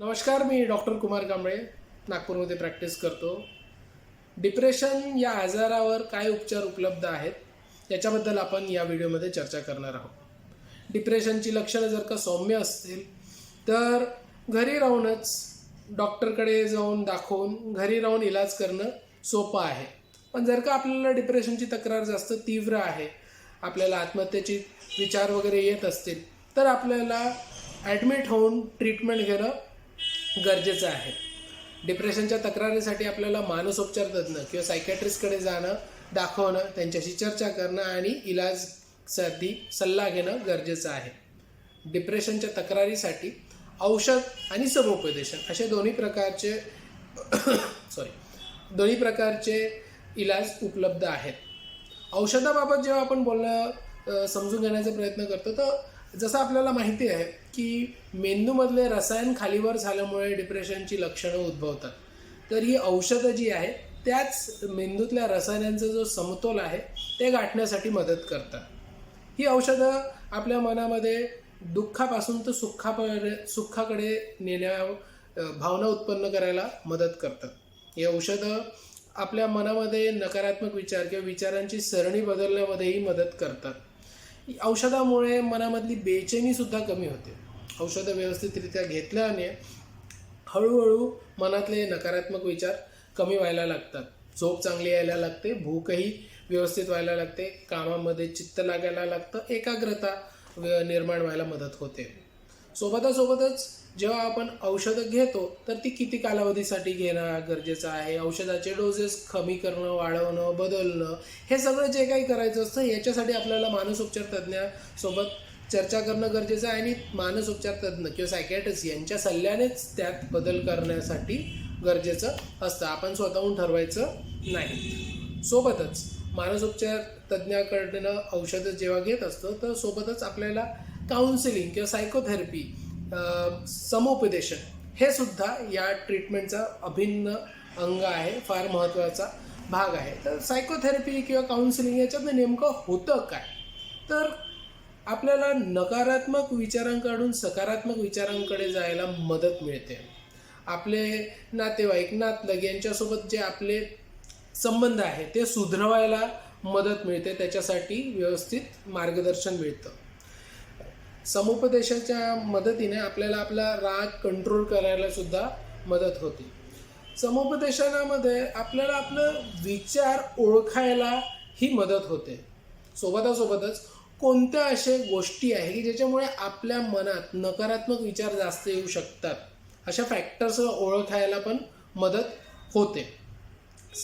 नमस्कार मी डॉक्टर कुमार कांबळे नागपूरमध्ये प्रॅक्टिस करतो. डिप्रेशन या आजारावर काय उपचार उपलब्ध आहेत याच्याबद्दल आपण या व्हिडिओमध्ये चर्चा करणार आहोत. डिप्रेशनची लक्षणं जर का सौम्य असतील तर घरी राहूनच डॉक्टरकडे जाऊन दाखवून घरी राहून इलाज करणं सोपं आहे. पण जर का आपल्याला डिप्रेशनची तक्रार जास्त तीव्र आहे आपल्याला आत्महत्येची विचार वगैरे येत असतील तर आपल्याला ॲडमिट होऊन ट्रीटमेंट घेणं गरजेचं आहे. डिप्रेशनच्या तक्रारीसाठी आपल्याला मानसोपचार तज्ज्ञ किंवा सायकॅट्रिस्टकडे जाणं दाखवणं त्यांच्याशी चर्चा करणं आणि इलाजसाठी सल्ला घेणं गरजेचं आहे. डिप्रेशनच्या तक्रारीसाठी औषध आणि समुपदेशन असे दोन्ही प्रकारचे सॉरी दोन्ही प्रकारचे इलाज उपलब्ध आहेत. औषधाबाबत जेव्हा आपण बोलणं समजून घेण्याचा प्रयत्न करतो तर जसं आपल्याला माहिती आहे की मेंदूमधले रसायन खालीवर झाल्यामुळे डिप्रेशनची लक्षणं उद्भवतात. तर ही औषधं जी आहे त्याच मेंदूतल्या रसायनांचा जो समतोल आहे ते गाठण्यासाठी मदत करतात. ही औषधं आपल्या मनामध्ये दुःखापासून तर सुखापर्यंत सुखाकडे नेण्या भावना उत्पन्न करायला मदत करतात. ही औषधं आपल्या मनामध्ये नकारात्मक विचार किंवा विचारांची सरणी बदलण्यामध्येही मदत करतात. औषधामुळे मनामधली बेचैनीसुद्धा कमी होते. औषधं व्यवस्थितरित्या घेतल्याने हळूहळू मनातले नकारात्मक विचार कमी व्हायला लागतात. झोप चांगली यायला लागते भूकही व्यवस्थित व्हायला लागते कामामध्ये चित्त लागायला लागतं एकाग्रता निर्माण व्हायला मदत होते. सोबतासोबतच जेव्हा आपण औषधं घेतो तर ती किती कालावधीसाठी घेणं गरजेचं आहे? औषधाचे डोसेस कमी करणं वाढवणं बदलणं हे सगळं जे काही करायचं असतं याच्यासाठी आपल्याला मानसोपचार तज्ज्ञासोबत चर्चा करणं गरजेचं आहे आणि मानसोपचार तज्ज्ञ किंवा सायकॅट्रिस्ट यांच्या सल्ल्यानेच त्यात बदल करण्यासाठी गरजेचं असतं. आपण स्वतःहून ठरवायचं नाही. सोबतच मानसोपचार तज्ज्ञाकडनं औषधं जेव्हा घेत असतो तर सोबतच आपल्याला काउन्सिलिंग किंवा सायकोथेरपी समुपदेशन. हे सुद्धा या ट्रीटमेंटचा अभिन्न अंग आहे फार महत्त्वाचा भाग आहे. तर सायकोथेरपी किंवा काउन्सिलिंग याच्यातनं नेमकं होतं काय? तर आपल्याला नकारात्मक विचारांकडून सकारात्मक विचारांकडे जायला मदत मिळते. आपले नातेवाईक नातलग यांच्यासोबत जे आपले संबंध आहे ते सुधरवायला मदत मिळते. त्याच्यासाठी व्यवस्थित मार्गदर्शन मिळतं. समुपदेशाच्या मदतीने आपल्याला आपला राग कंट्रोल करायला सुद्धा मदत होते. समुपदेशनामध्ये आपल्याला आपलं विचार ओळखायला ही मदत होते. सोबतासोबतच कोणत्या अशा गोष्टी आहे की ज्याच्यामुळे आपल्या मनात नकारात्मक विचार जास्त येऊ शकतात? अशा फॅक्टर्स ओळखायला पण मदत होते.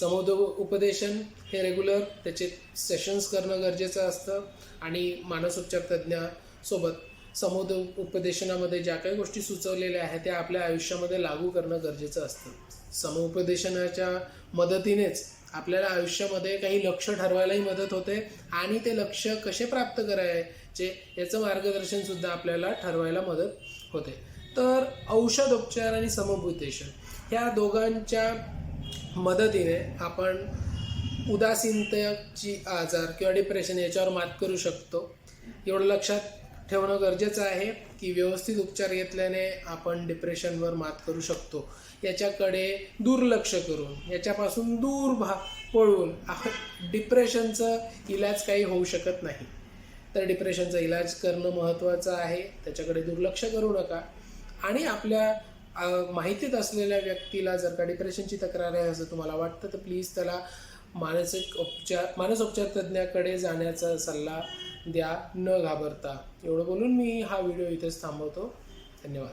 समुद उपदेशन हे रेग्युलर त्याचे सेशन्स करणं गरजेचं असतं आणि मानसोपचार तज्ज्ञासोबत समुद उपदेशनामध्ये ज्या काही गोष्टी सुचवलेल्या आहेत त्या आपल्या आयुष्यामध्ये लागू करणं गरजेचं असतं. समुपदेशनाच्या मदतीनेच आपल्याला आयुष्यामध्ये काही लक्ष ठरवायलाही मदत होते आणि ते लक्ष कसे प्राप्त करायचे याचं मार्गदर्शन सुद्धा आपल्याला ठरवायला मदत होते. तर औषधोपचार आणि समुपदेशन ह्या दोघांच्या मदतीने आपण उदासीनतेची आजार किंवा डिप्रेशन याच्यावर मात करू शकतो. एवढं लक्षात ठेवणं गरजेचं आहे की व्यवस्थित उपचार घेतल्याने आपण डिप्रेशनवर मात करू शकतो. याच्याकडे दुर्लक्ष करून याच्यापासून दूर भा पळून आपण डिप्रेशनचं इलाज काही होऊ शकत नाही. तर डिप्रेशनचा इलाज करणं महत्त्वाचं आहे. त्याच्याकडे दुर्लक्ष करू नका. आणि आपल्या माहितीत असलेल्या व्यक्तीला जर का डिप्रेशनची तक्रार आहे असं तुम्हाला वाटतं तर प्लीज त्याला मानसिक उपचार मानसोपचार तज्ज्ञाकडे जाण्याचा सल्ला द्या न घाबरता. एवढं बोलून मी हा व्हिडिओ इथेच थांबवतो. धन्यवाद.